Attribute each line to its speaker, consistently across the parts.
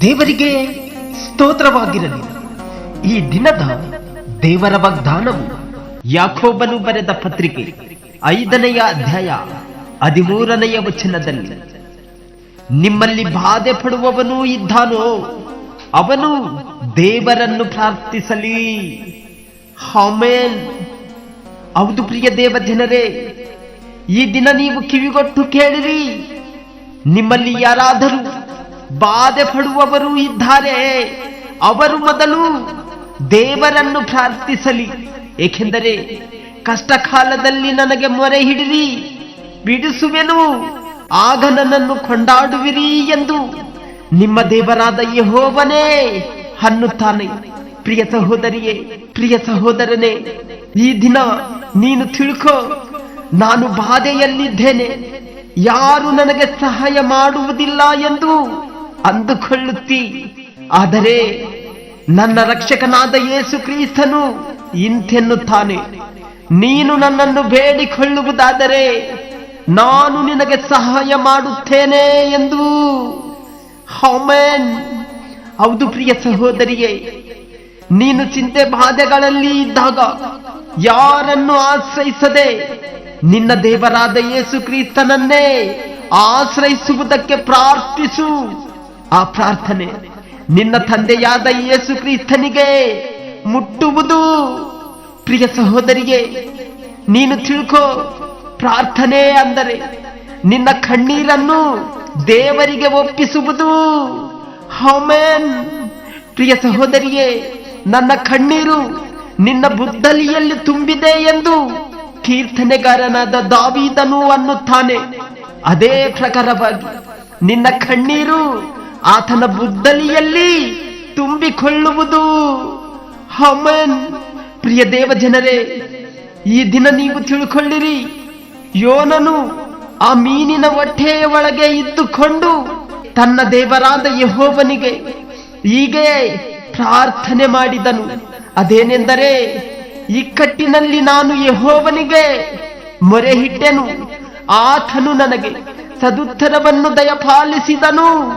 Speaker 1: ದೇವರಿಗೆ ಸ್ತೋತ್ರವಾಗಿರಲಿ. ಈ ದಿನದ ದೇವರ ವಾಗ್ದಾನವು ಯಾಕೋಬನು ಬರೆದ ಪತ್ರಿಕೆ ಐದನೆಯ ಅಧ್ಯಾಯ ಹದಿಮೂರನೆಯ ವಚನದಲ್ಲಿ. ನಿಮ್ಮಲ್ಲಿ ಬಾಧೆ ಪಡುವವನು ಇದ್ದಾನೋ, ಅವನು ದೇವರನ್ನು ಪ್ರಾರ್ಥಿಸಲಿ. ಹೌದು ಪ್ರಿಯ ದೇವ ಜನರೇ ಈ ದಿನ ನೀವು ಕಿವಿಗೊಟ್ಟು ಕೇಳಿರಿ. ನಿಮ್ಮಲ್ಲಿ ಯಾರಾದರೂ ಬಾಧೆ ಪಡುವವರು ಇದ್ದಾರೆ. ಅವರು ಮೊದಲು ದೇವರನ್ನು ಪ್ರಾರ್ಥಿಸಲಿ. ಏಕೆಂದರೆ ಕಷ್ಟ ಕಾಲದಲ್ಲಿ ನನಗೆ ಮೊರೆ ಹಿಡಿರಿ. ಬಿಡಿಸುವೆನು. ಆಗ ನನ್ನನ್ನು ಕೊಂಡಾಡುವಿರಿ ಎಂದು ನಿಮ್ಮ ದೇವರಾದ ಯಹೋವನೇ ಅನ್ನುತ್ತಾನೆ. ಪ್ರಿಯ ಸಹೋದರಿಯೇ, ಪ್ರಿಯ ಸಹೋದರನೇ, ಈ ದಿನ ನೀನು ತಿಳ್ಕೋ ನಾನು ಬಾಧೆಯಲ್ಲಿದ್ದೇನೆ. ಯಾರು ನನಗೆ ಸಹಾಯ ಮಾಡುವುದಿಲ್ಲ ಎಂದು ಅಂದುಕೊಳ್ಳುತ್ತಿ. ಆದರೆ ನನ್ನ ರಕ್ಷಕನಾದ ಯೇಸು ಕ್ರಿಸ್ತನು ಇಂತೆನ್ನುತ್ತಾನೆ. ನೀನು ನನ್ನನ್ನು ಬೇಡಿಕೊಳ್ಳುವುದಾದರೆ ನಾನು ನಿನಗೆ ಸಹಾಯ ಮಾಡುತ್ತೇನೆ ಎಂದು. ಹೌಮೇನ್ ಹೌದು ಪ್ರಿಯ ಸಹೋದರಿಯೇ, ನೀನು ಚಿಂತೆ ಬಾಧೆಗಳಲ್ಲಿ ಇದ್ದಾಗ ಯಾರನ್ನು ಆಶ್ರಯಿಸದೆ ನಿನ್ನ ದೇವರಾದ ಯೇಸು ಕ್ರಿಸ್ತನನ್ನೇ ಆಶ್ರಯಿಸುವುದಕ್ಕೆ ಪ್ರಾರ್ಥಿಸು. ಆ ಪ್ರಾರ್ಥನೆ ನಿನ್ನ ತಂದೆಯಾದ ಯೇಸು ಕ್ರಿಸ್ತನಿಗೆ ಮುಟ್ಟುವುದು. ಪ್ರಿಯ ಸಹೋದರಿಗೆ ನೀನು ತಿಳ್ಕೋ, ಪ್ರಾರ್ಥನೆ ಅಂದರೆ ನಿನ್ನ ಕಣ್ಣೀರನ್ನು ದೇವರಿಗೆ ಒಪ್ಪಿಸುವುದು. ಹೌಮೇನ್ ಪ್ರಿಯ ಸಹೋದರಿಯೇ, ನನ್ನ ಕಣ್ಣೀರು ನಿನ್ನ ಬುದ್ಧಲಿಯಲ್ಲಿ ತುಂಬಿದೆ ಎಂದು ಕೀರ್ತನೆಗಾರನಾದ ದಾವೀದನು ಅನ್ನುತ್ತಾನೆ. ಅದೇ ಪ್ರಕಾರವಾಗಿ ನಿನ್ನ ಕಣ್ಣೀರು ಆತನ ಬುದ್ಧಲಿಯಲ್ಲಿ ತುಂಬಿಕೊಳ್ಳುವುದು. ಹಮನ್ ಪ್ರಿಯ ದೇವ ಜನರೇ ಈ ದಿನ ನೀವು ತಿಳ್ಕೊಳ್ಳಿರಿ. ಯೋನನು ಆ ಮೀನಿನ ಒಟ್ಟೆಯ ಒಳಗೆ ಇದ್ದುಕೊಂಡು ತನ್ನ ದೇವರಾದ ಯಹೋವನಿಗೆ ಹೀಗೆ ಪ್ರಾರ್ಥನೆ ಮಾಡಿದನು. ಅದೇನೆಂದರೆ ಇಕ್ಕಟ್ಟಿನಲ್ಲಿ ನಾನು ಯಹೋವನಿಗೆ ಮೊರೆ ಹಿಟ್ಟೆನು ಆತನು ನನಗೆ ಸದುತ್ತರವನ್ನು ದಯಪಾಲಿಸಿದನು.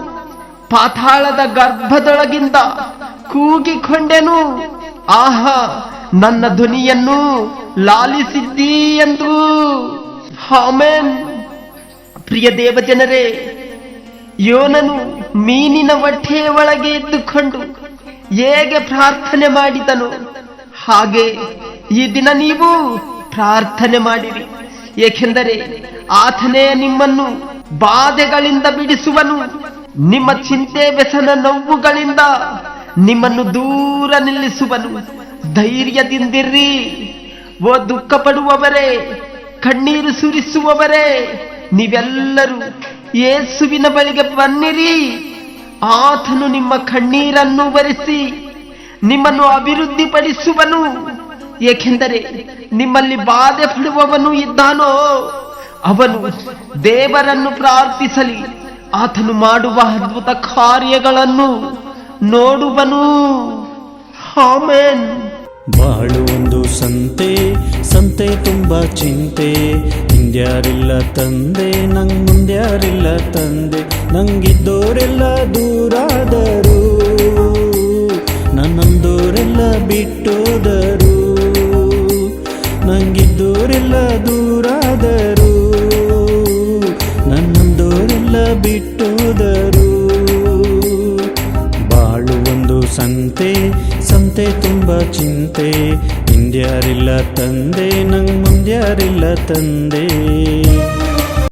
Speaker 1: ಪಾತಾಳದ ಗರ್ಭದೊಳಗಿಂದ ಕೂಗಿಕೊಂಡೆನು. ಆಹಾ, ನನ್ನ ಧ್ವನಿಯನ್ನು ಲಾಲಿಸಿದ್ದೀ ಎಂದು ಹಾಮೇನ್ ಪ್ರಿಯ ದೇವಜನರೇ, ಯೋನನು ಮೀನಿನ ಹೊಟ್ಟೆಯ ಒಳಗೆ ಇದ್ದುಕೊಂಡು ಹೇಗೆ ಪ್ರಾರ್ಥನೆ ಮಾಡಿದನು? ಹಾಗೆ ಈ ದಿನ ನೀವು ಪ್ರಾರ್ಥನೆ ಮಾಡಿರಿ. ಏಕೆಂದರೆ ಆತನೇ ನಿಮ್ಮನ್ನು ಬಾಧೆಗಳಿಂದ ಬಿಡಿಸುವನು. ನಿಮ್ಮ ಚಿಂತೆ, ವ್ಯಸನ, ನೋವುಗಳಿಂದ ನಿಮ್ಮನ್ನು ದೂರ ನಿಲ್ಲಿಸುವನು. ಧೈರ್ಯದಿಂದಿರ್ರಿ ಓ ದುಃಖ ಪಡುವವರೇ ಕಣ್ಣೀರು ಸುರಿಸುವವರೇ, ನೀವೆಲ್ಲರೂ ಯೇಸುವಿನ ಬಳಿಗೆ ಬನ್ನಿರಿ. ಆತನು ನಿಮ್ಮ ಕಣ್ಣೀರನ್ನು ಬರೆಸಿ ನಿಮ್ಮನ್ನು ಅಭಿವೃದ್ಧಿಪಡಿಸುವನು. ಏಕೆಂದರೆ ನಿಮ್ಮಲ್ಲಿ ಬಾಧೆ ಪಡುವವನು ಇದ್ದಾನೋ, ಅವನು ದೇವರನ್ನು ಪ್ರಾರ್ಥಿಸಲಿ, ಆತನು ಮಾಡುವ ಅದ್ಭುತ ಕಾರ್ಯಗಳನ್ನು ನೋಡುವನು. ಹಾಮೆನ್
Speaker 2: ಬಾಳು ಒಂದು ಸಂತೆ ಸಂತೆ ತುಂಬಾ ಚಿಂತೆ. ಹಿಂದ್ಯಾರಿಲ್ಲ ತಂದೆ, ನಂಗ್ ಮುಂದ್ಯಾರಿಲ್ಲ ತಂದೆ. ನಂಗಿದ್ದೋರೆಲ್ಲ ದೂರಾದರು. ಸಂತೆ ಸಂತೆ ತುಂಬ ಚಿಂತೆ. ಹಿಂದ್ಯಾರಿಲ್ಲ ತಂದೆ ನಮ್ಮ ಮುಂದ್ಯಾರಿಲ್ಲ ತಂದೆ.